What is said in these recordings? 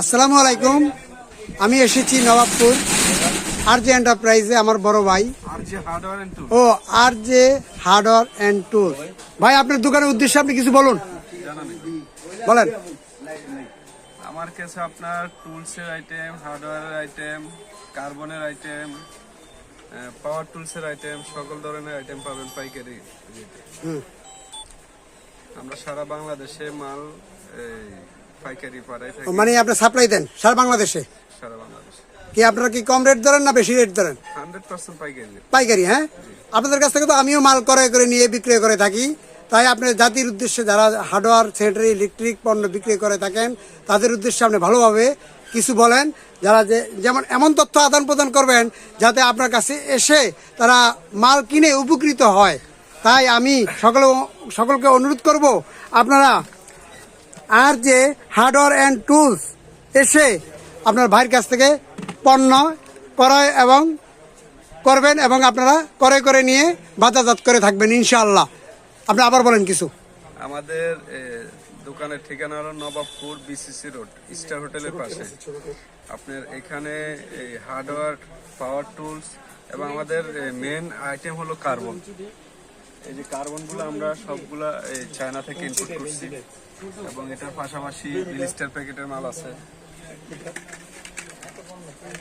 আসসালামু আলাইকুম। আমি এসেছি নবাবপুর আর জে এন্টারপ্রাইজে আমার বড় ভাই। O R J hardware and tools ভাই আপনার দোকানের উদ্দেশ্যে আপনি কিছু বলুন। বলেন। আমার কাছে আপনার টুলসের আইটেম হার্ডওয়্যারের আইটেম কার্বনের আইটেম পাওয়ার টুলসের আইটেম সকল ধরনের আইটেম পাবেন পাইকারি আমরা সারা বাংলাদেশে মাল পাইকারি মানে আপনি সাপ্লাই দেন সারা বাংলাদেশে? সারা বাংলাদেশে। কি আপনারা কি কম রেট ধরেন না বেশি রেট ধরেন? পাইকারি। হ্যাঁ? আপনাদের কাছ থেকে তো আমিও মাল ক্রয় করে নিয়ে বিক্রয় করে থাকি। তাই আপনি জাতির উদ্দেশ্যে যারা হার্ডওয়্যার সেন্টারি ইলেকট্রিক পণ্য বিক্রি করে থাকেন তাদের উদ্দেশ্যে আপনি ভালোভাবে কিছু বলেন। যারা যে যেমন এমন তথ্য আদান প্রদান করবেন যাতে আপনার কাছে এসে তারা মাল কিনে উপকৃত হয়। তাই আমি সকলে সকলকে অনুরোধ করব আপনারা আর যে হার্ডওয়্যার অ্যান্ড টুলস এসে আপনার ভাইয়ের কাছ থেকে পণ্য ক্রয় এবং করবেন এবং আপনারা করে করে নিয়ে বাজারজাত করে থাকবেন, ইনশাআল্লাহ। আপনি আবার বলেন কিছু। আমাদের দোকানের ঠিকানা হলো নবাবপুর বিসিসি রোড স্টার হোটেলের পাশে। আপনার এখানে এই হার্ডওয়্যার পাওয়ার টুলস এবং আমাদের মেন আইটেম হলো কার্বন এই যে কার্বনগুলো আমরা সবগুলা এই চায়না থেকে ইনপুট করছি। এবং এটার পাশাপাশি বিলিস্টার প্যাকেটের মাল আছে।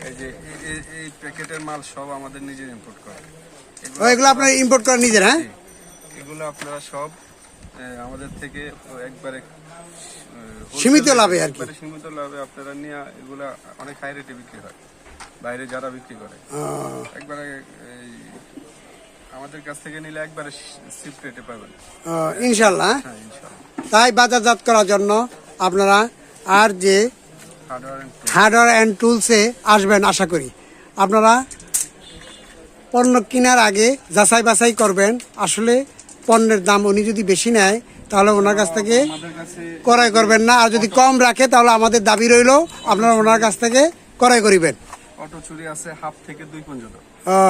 এই যে এই- প্যাকেটের মাল সব আমাদের নিজের ইম্পোর্ট করা। এগুলো আপনারা ইম্পোর্ট করেন নিজের হ্যাঁ? এগুলো আপনারা সব আমাদের থেকে একবারে সীমিত লাভে আর কি। সীমিত লাভে আপনারা নিয়ে এগুলো অনেক হাই রেটে বিক্রি হয়। বাইরে যারা বিক্রি করে। একবারে এই, আমাদের কাছ থেকে নিলে একবারে সিপ রেটে পাবেন। ইনশাল্লাহ হ্যাঁ? হ্যাঁ ইনশাআল্লাহ। তাই বাজারজাত করার জন্য আপনারা আর যে হার্ডওয়্যার অ্যান্ড টুলসে আসবেন আশা করি। আপনারা পণ্য কেনার আগে যাচাই বাছাই করবেন। আসলে পণ্যের দাম উনি যদি বেশি নেয় তাহলে ওনার কাছ থেকে ক্রয় করবেন না। আর যদি কম রাখে তাহলে আমাদের দাবি রইল আপনারা ওনার কাছ থেকে ক্রয় করিবেন। অটো চুরি আছে হাফ থেকে দুই পর্যন্ত।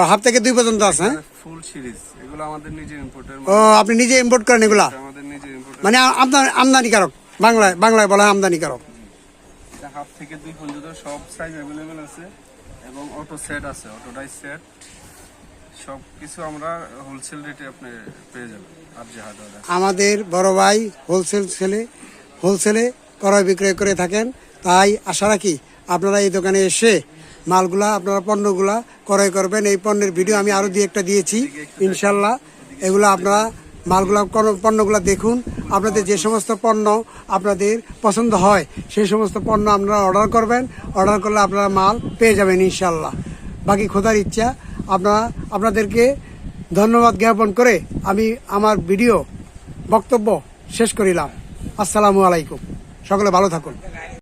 হাফ থেকে দুই পর্যন্ত আছে হ্যাঁ? ফুল সিরিজ এগুলো আমাদের নিজের ইম্পোর্টের ও আপনি নিজে ইম্পোর্ট করেন এগুলা? আমাদের নিজের ইম্পোর্টের মানে আমদানি আমদানিকারক বাংলায় বাংলায় বলা হয় আমদানিকারক। হাফ থেকে দুই পর্যন্ত সব সাইজ অ্যাভেলেবেল আছে এবং অটো সেট আছে অটো ডাই সেট সব কিছু আমরা হোলসেল রেটে আপনি পেয়ে যাবেন আমাদের বড় ভাই হোলসেল সেলে হোলসেলে ক্রয় বিক্রয় করে থাকেন। তাই আশা রাখি আপনারা এই দোকানে এসে মালগুলা, আপনারা পণ্যগুলা ক্রয় করবেন। এই পণ্যের ভিডিও আমি আরও দিয়ে একটা দিয়েছি, ইনশাল্লাহ। এগুলো আপনারা মালগুলা পণ্যগুলা দেখুন। আপনাদের যে সমস্ত পণ্য আপনাদের পছন্দ হয়, সেই সমস্ত পণ্য আপনারা অর্ডার করবেন। অর্ডার করলে আপনারা মাল পেয়ে যাবেন, ইনশাল্লাহ। বাকি খোদার ইচ্ছা, আপনারা, আপনাদেরকে ধন্যবাদ জ্ঞাপন করে আমি আমার ভিডিও বক্তব্য শেষ করিলাম। আসসালামু আলাইকুম। সকলে ভালো থাকুন।